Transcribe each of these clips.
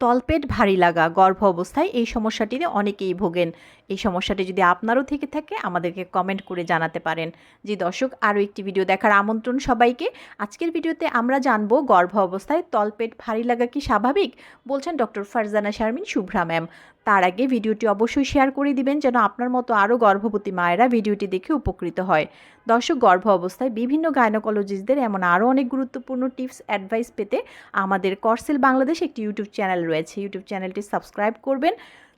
তলপেট ভারী লাগা গর্ভ অবস্থায় এই সমস্যাটিতে অনেকেই ভোগেন। এই সমস্যাটি যদি আপনারও থেকে থাকে, আমাদেরকে কমেন্ট করে জানাতে পারেন। যে দর্শক, আরও একটি ভিডিও দেখার আমন্ত্রণ সবাইকে। আজকের ভিডিওতে আমরা জানব গর্ভ অবস্থায় তলপেট ভারী লাগা কি স্বাভাবিক? বলছেন ডক্টর ফারজানা শারমিন, শুভ্রা ম্যাম তার আগে ভিডিওটি অবশ্যই শেয়ার করে দিবেন যেন আপনার মতো আরও গর্ভবতী মায়েরা ভিডিওটি দেখে উপকৃত হয়। দর্শক, গর্ভ অবস্থায় বিভিন্ন গাইনোকোলজিস্টদের এমন আরও অনেক গুরুত্বপূর্ণ টিপস, অ্যাডভাইস পেতে আমাদের করসেল বাংলাদেশ একটি ইউটিউব চ্যানেল রয়েছে। ইউটিউব চ্যানেলটি সাবস্ক্রাইব করবেন।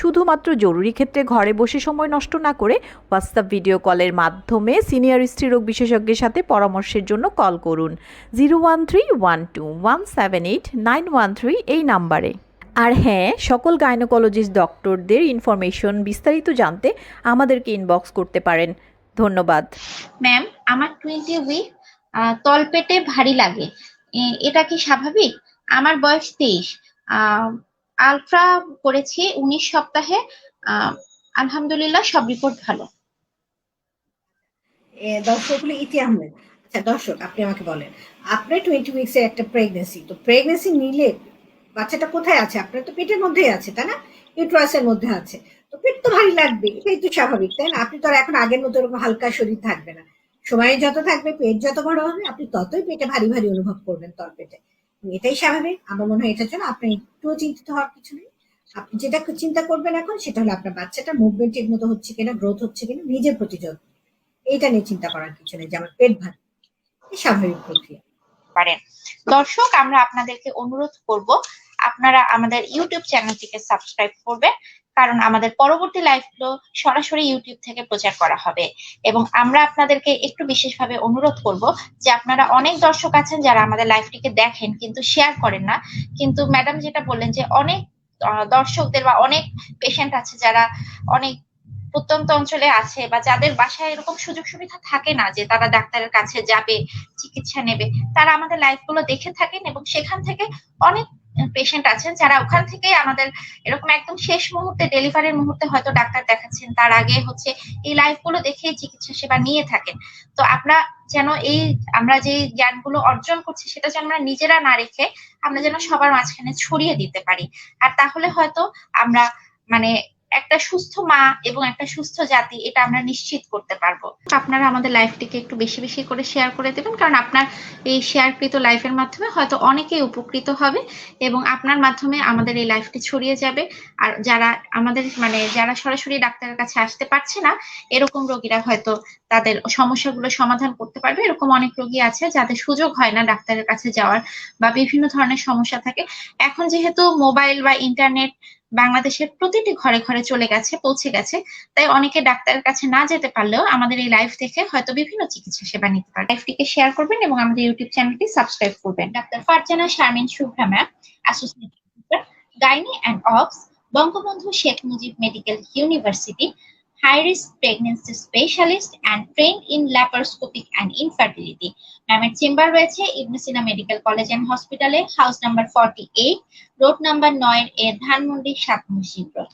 শুধুমাত্র জরুরি ক্ষেত্রে ঘরে বসে সময় নষ্ট না করে হোয়াটসঅ্যাপ ভিডিও কলের মাধ্যমে সিনিয়র স্ত্রীরোগ বিশেষজ্ঞের সাথে পরামর্শের জন্য কল করুন। Zero one three one two one seven eight nine one three এই নাম্বারে। আর হ্যাঁ সকল গাইনোকোলজিস্ট ডক্টরদের ইনফরমেশন বিস্তারিত জানতে আমাদেরকে ইনবক্স করতে পারেন। ধন্যবাদ। ম্যাম আমার টোয়েন্টি উইক তলপেটে ভারী লাগে। এটা কি স্বাভাবিক? আমার বয়স তেইশ। আলট্রা করেছি উনিশ সপ্তাহে। আলহামদুলিল্লাহ সব রিপোর্ট ভালো। দর্শক হলো ইতি আহমেদ। আচ্ছা দর্শক, আপনি আমাকে বলেন, আপনার টোয়েন্টি উইক্স এর একটা প্রেগনেন্সি তো প্রেগনেন্সি নিলে বাচ্চাটা কোথায় আছে? আপনার তো পেটের মধ্যেই আছে, তাই না? ইউট্রাসের মধ্যে আছে। তো পেট তো ভারী লাগবে, এটাই তো স্বাভাবিক, তাই না? আপনি তো আর এখন আগের মতো এরকম হালকা শরীর থাকবে না। সময় যত থাকবে, পেট যত বড় হবে, আপনি ততই পেটে ভারী ভারী অনুভব করবেন তল পেটে। এটাই স্বাভাবিক। আমার মনে হয় এটার জন্য আপনি একটুও চিন্তিত হওয়ার কিছু নেই। আপনি যেটা চিন্তা করবেন এখন, সেটা হলো আপনার বাচ্চাটা মুভমেন্ট ঠিক মতো হচ্ছে কিনা গ্রোথ হচ্ছে কিনা, নিজের প্রতি যত্ন। এইটা নিয়ে চিন্তা করার কিছু নেই যে আমার পেট ভারী স্বাভাবিক প্রক্রিয়া। পারেন। দর্শক, আমরা আপনাদেরকে অনুরোধ করব, আপনারা আমাদের ইউটিউব চ্যানেলটিকে সাবস্ক্রাইব করবেন কারণ আমাদের পরবর্তী লাইভগুলো সরাসরি ইউটিউব থেকে প্রচার করা হবে। এবং আমরা আপনাদেরকে একটু বিশেষভাবে অনুরোধ করব যে আপনারা অনেক দর্শক আছেন যারা আমাদের লাইভটিকে দেখেন কিন্তু শেয়ার করেন না। কিন্তু ম্যাডাম যেটা বললেন যে অনেক দর্শকদের বা অনেক পেশেন্ট আছে যারা অনেক প্রত্যন্ত অঞ্চলে আছে বা যাদের বাসায় এরকম সুযোগ সুবিধা থাকে না যে তারা ডাক্তারের কাছে যাবে, চিকিৎসা নেবে, তারা আমাদের লাইভগুলো দেখে থাকেন এবং সেখান থেকে অনেক পেশেন্ট আছেন, যারা ওখান থেকেই আমাদের এরকম একদম শেষ মুহূর্তে ডেলিভারির মুহূর্তে হয়তো ডাক্তার দেখাচ্ছেন। তার আগে হচ্ছে এই লাইফগুলো দেখে চিকিৎসা সেবা নিয়ে থাকেন। তো আমরা যেন এই, আমরা যে জ্ঞানগুলো অর্জন করছি, সেটা যেন আমরা নিজেরা না রেখে আমরা যেন সবার মাঝখানে ছড়িয়ে দিতে পারি। আর তাহলে হয়তো আমরা মানে একটা সুস্থ মা এবং একটা সুস্থ জাতি, এটা আমরা নিশ্চিত করতে পারব। আপনারা আমাদের লাইফটিকে একটু বেশি বেশি করে শেয়ার করে দেবেন, কারণ আপনার এই শেয়ারকৃত লাইফের মাধ্যমে হয়তো অনেকেই উপকৃত হবে এবং আপনার মাধ্যমে আমাদের এই লাইফটি ছড়িয়ে যাবে। আর যারা আমাদের মানে যারা সরাসরি ডাক্তারের কাছে আসতে পারছে না, এরকম রোগীরা হয়তো তাদের সমস্যাগুলো সমাধান করতে পারবে। এরকম অনেক রোগী আছে যাদের সুযোগ হয় না ডাক্তারের কাছে যাওয়ার বা বিভিন্ন ধরনের সমস্যা থাকে। এখন যেহেতু মোবাইল বা ইন্টারনেট বাংলাদেশের প্রতিটি ঘরে ঘরে চলে গেছে, পৌঁছে গেছে। তাই অনেকে ডাক্তারের কাছে না যেতে পারলেও আমাদের এই লাইভ থেকে হয়তো বিভিন্ন চিকিৎসা সেবা নিতে পারে লাইভটিকে শেয়ার করবেন এবং আমাদের ইউটিউব চ্যানেলটি সাবস্ক্রাইব করবেন। Doctor Farzana Sharmin Shubhra ma'am associate gynae and obs Bangabandhu Sheikh Mujib medical university risk pregnancy specialist and train in laparoscopic and infertility ম্যামের চেম্বার রয়েছে Ibne Sina medical college and হসপিটালে house number forty eight road number নয় এর ধানমন্ডি সাত মসজিদ road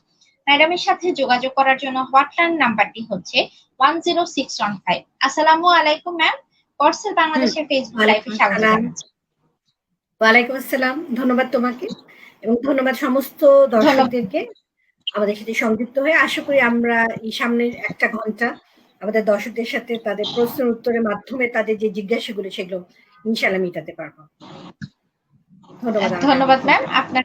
ম্যাডামের সাথে যোগাযোগ করার জন্য হটলাইন নাম্বারটি হচ্ছে one zero six one five আসসালামু আলাইকুম ম্যাম করসেল বাংলাদেশের ফেসবুক লাইভে স্বাগত। ওয়ালাইকুম আসসালাম ধন্যবাদ তোমাকে। এবং ধন্যবাদ সমস্ত দর্শকদেরকে আমাদের সাথে সংযুক্ত হয়ে আশা করি আমরা এই সামনের একটা ঘণ্টা আমাদের দর্শকদের সাথে তাদের প্রশ্ন উত্তরের মাধ্যমে তাদের যে জিজ্ঞাসাগুলো সেগুলো ইনশাল্লাহ মেটাতে পারব। ধন্যবাদ ধন্যবাদ ম্যাম আপনার